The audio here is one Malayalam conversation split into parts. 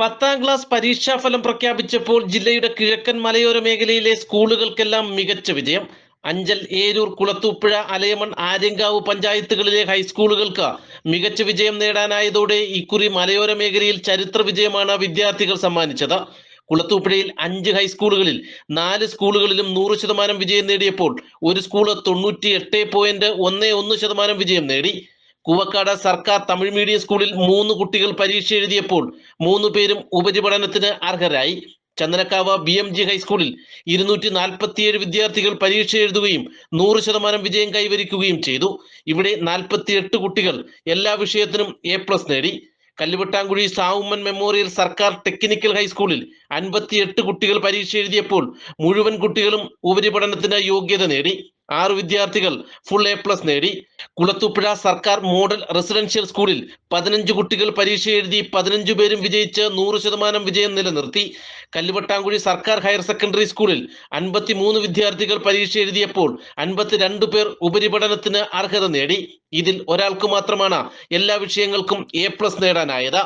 പത്താം ക്ലാസ് പരീക്ഷാ ഫലം പ്രഖ്യാപിച്ചപ്പോൾ ജില്ലയുടെ കിഴക്കൻ മലയോര മേഖലയിലെ സ്കൂളുകൾക്കെല്ലാം മികച്ച വിജയം. അഞ്ചൽ ഏരൂർ കുളത്തൂപ്പുഴ അലയമൺ ആര്യങ്കാവ് പഞ്ചായത്തുകളിലെ ഹൈസ്കൂളുകൾക്ക് മികച്ച വിജയം നേടാനായതോടെ ഇക്കുറി മലയോര മേഖലയിൽ ചരിത്ര വിജയമാണ് വിദ്യാർത്ഥികൾ സമ്മാനിച്ചത്. കുളത്തൂപ്പുഴയിൽ അഞ്ച് ഹൈസ്കൂളുകളിൽ നാല് സ്കൂളുകളിലും നൂറ് ശതമാനം വിജയം നേടിയപ്പോൾ ഒരു സ്കൂൾ തൊണ്ണൂറ്റി എട്ട് പോയിന്റ് ഒന്ന് ഒന്ന് ശതമാനം വിജയം നേടി. കൂവക്കാട് സർക്കാർ തമിഴ് മീഡിയം സ്കൂളിൽ മൂന്ന് കുട്ടികൾ പരീക്ഷ എഴുതിയപ്പോൾ മൂന്ന് പേരും ഉപരിപഠനത്തിന് അർഹരായി. ചന്ദനക്കാവ് ബി എം ജി ഹൈസ്കൂളിൽ ഇരുന്നൂറ്റി നാൽപ്പത്തിയേഴ് വിദ്യാർത്ഥികൾ പരീക്ഷ എഴുതുകയും നൂറ് ശതമാനം വിജയം കൈവരിക്കുകയും ചെയ്തു. ഇവിടെ നാൽപ്പത്തിയെട്ട് കുട്ടികൾ എല്ലാ വിഷയത്തിനും എ പ്ലസ് നേടി. കല്ലുവെട്ടാങ്കുഴി സാവുമ്മൻ മെമ്മോറിയൽ സർക്കാർ ടെക്നിക്കൽ ഹൈസ്കൂളിൽ അൻപത്തിയെട്ട് കുട്ടികൾ പരീക്ഷ എഴുതിയപ്പോൾ മുഴുവൻ കുട്ടികളും ഉപരിപഠനത്തിന് യോഗ്യത നേടി. ആറ് വിദ്യാർത്ഥികൾ ഫുൾ എ പ്ലസ് നേടി. കുളത്തൂപ്പുഴ സർക്കാർ മോഡൽ റെസിഡൻഷ്യൽ സ്കൂളിൽ പതിനഞ്ച് കുട്ടികൾ പരീക്ഷ എഴുതി പതിനഞ്ചു പേരും വിജയിച്ച് നൂറ് ശതമാനം വിജയം നിലനിർത്തി. കല്ലുവട്ടാങ്കുഴി സർക്കാർ ഹയർ സെക്കൻഡറി സ്കൂളിൽ അൻപത്തി മൂന്ന് വിദ്യാർത്ഥികൾ പരീക്ഷ എഴുതിയപ്പോൾ അൻപത്തിരണ്ട് പേർ ഉപരിപഠനത്തിന് അർഹത നേടി. ഇതിൽ ഒരാൾക്ക് മാത്രമാണ് എല്ലാ വിഷയങ്ങൾക്കും എ പ്ലസ് നേടാനായത്.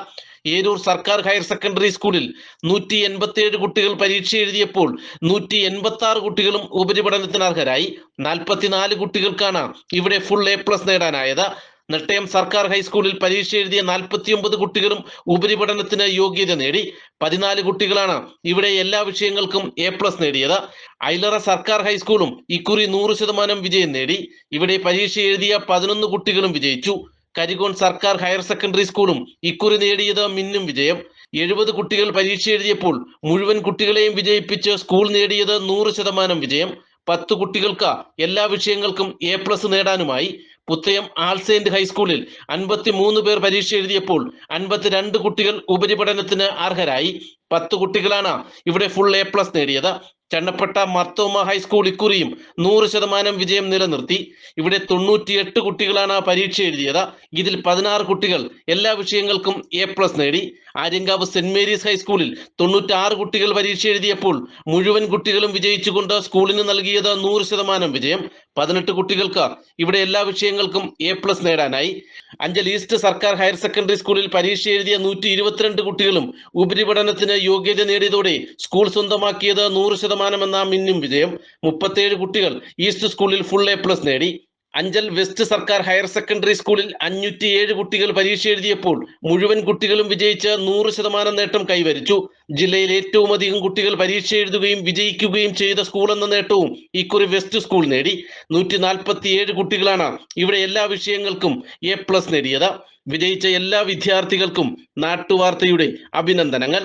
ഏരൂർ സർക്കാർ ഹയർ സെക്കൻഡറി സ്കൂളിൽ നൂറ്റി എൺപത്തിയേഴ് കുട്ടികൾ പരീക്ഷ എഴുതിയപ്പോൾ നൂറ്റി എൺപത്തി ആറ് കുട്ടികളും ഉപരിപഠനത്തിന് അർഹരായി. നാൽപ്പത്തിനാല് കുട്ടികൾക്കാണ് ഇവിടെ ഫുൾ എ പ്ലസ് നേടാനായത്. നെട്ടയം സർക്കാർ ഹൈസ്കൂളിൽ പരീക്ഷ എഴുതിയ നാൽപ്പത്തിയൊമ്പത് കുട്ടികളും ഉപരിപഠനത്തിന് യോഗ്യത നേടി. പതിനാല് കുട്ടികളാണ് ഇവിടെ എല്ലാ വിഷയങ്ങൾക്കും എ പ്ലസ് നേടിയത്. ഐലറ സർക്കാർ ഹൈസ്കൂളും ഇക്കുറി നൂറ് ശതമാനം വിജയം നേടി. ഇവിടെ പരീക്ഷ എഴുതിയ പതിനൊന്ന് കുട്ടികളും വിജയിച്ചു. കരികോൺ സർക്കാർ ഹയർ സെക്കൻഡറി സ്കൂളും ഇക്കുറി നേടിയത് മിന്നും വിജയം. എഴുപത് കുട്ടികൾ പരീക്ഷ എഴുതിയപ്പോൾ മുഴുവൻ കുട്ടികളെയും വിജയിപ്പിച്ച് സ്കൂൾ നേടിയത് നൂറ് ശതമാനം വിജയം. പത്ത് കുട്ടികൾക്ക് എല്ലാ വിഷയങ്ങൾക്കും എ പ്ലസ് നേടാനുമായി. പുത്തയം ആൾ സെയിന്റ് ഹൈസ്കൂളിൽ അൻപത്തി മൂന്ന് പേർ പരീക്ഷ എഴുതിയപ്പോൾ അൻപത്തിരണ്ട് കുട്ടികൾ ഉപരിപഠനത്തിന് അർഹരായി. പത്ത് കുട്ടികളാണ് ഇവിടെ ഫുൾ എ പ്ലസ് നേടിയത്. ചണ്ണപ്പെട്ട മർത്തോമ ഹൈസ്കൂൾ ഇക്കുറിയും നൂറ് ശതമാനം വിജയം നിലനിർത്തി. ഇവിടെ തൊണ്ണൂറ്റിയെട്ട് കുട്ടികളാണ് പരീക്ഷ എഴുതിയത്. ഇതിൽ പതിനാറ് കുട്ടികൾ എല്ലാ വിഷയങ്ങൾക്കും എ പ്ലസ് നേടി. ആര്യങ്കാവ് സെന്റ് മേരീസ് ഹൈസ്കൂളിൽ തൊണ്ണൂറ്റാറ് കുട്ടികൾ പരീക്ഷ എഴുതിയപ്പോൾ മുഴുവൻ കുട്ടികളും വിജയിച്ചുകൊണ്ട് സ്കൂളിന് നൽകിയത് നൂറ് ശതമാനം വിജയം. പതിനെട്ട് കുട്ടികൾക്ക് ഇവിടെ എല്ലാ വിഷയങ്ങൾക്കും എ പ്ലസ് നേടാനായി. അഞ്ചൽ ഈസ്റ്റ് സർക്കാർ ഹയർ സെക്കൻഡറി സ്കൂളിൽ പരീക്ഷ എഴുതിയ നൂറ്റി ഇരുപത്തിരണ്ട് കുട്ടികളും ഉപരിപഠനത്തിന് യോഗ്യത നേടിയതോടെ സ്കൂൾ സ്വന്തമാക്കിയത് നൂറ് ശതമാനം എന്ന മിന്നും വിജയം. മുപ്പത്തേഴ് കുട്ടികൾ ഈസ്റ്റ് സ്കൂളിൽ ഫുൾ എ പ്ലസ് നേടി. അഞ്ചൽ വെസ്റ്റ് സർക്കാർ ഹയർ സെക്കൻഡറി സ്കൂളിൽ അഞ്ഞൂറ്റിയേഴ് കുട്ടികൾ പരീക്ഷ എഴുതിയപ്പോൾ മുഴുവൻ കുട്ടികളും വിജയിച്ച് നൂറ് ശതമാനം നേട്ടം കൈവരിച്ചു. ജില്ലയിൽ ഏറ്റവും അധികം കുട്ടികൾ പരീക്ഷ എഴുതുകയും വിജയിക്കുകയും ചെയ്ത സ്കൂൾ എന്ന നേട്ടവും ഇക്കുറി വെസ്റ്റ് സ്കൂൾ നേടി. നൂറ്റി നാൽപ്പത്തിയേഴ് കുട്ടികളാണ് ഇവിടെ എല്ലാ വിഷയങ്ങൾക്കും എ പ്ലസ് നേടിയത്. വിജയിച്ച എല്ലാ വിദ്യാർത്ഥികൾക്കും നാട്ടുവാർത്തയുടെ അഭിനന്ദനങ്ങൾ.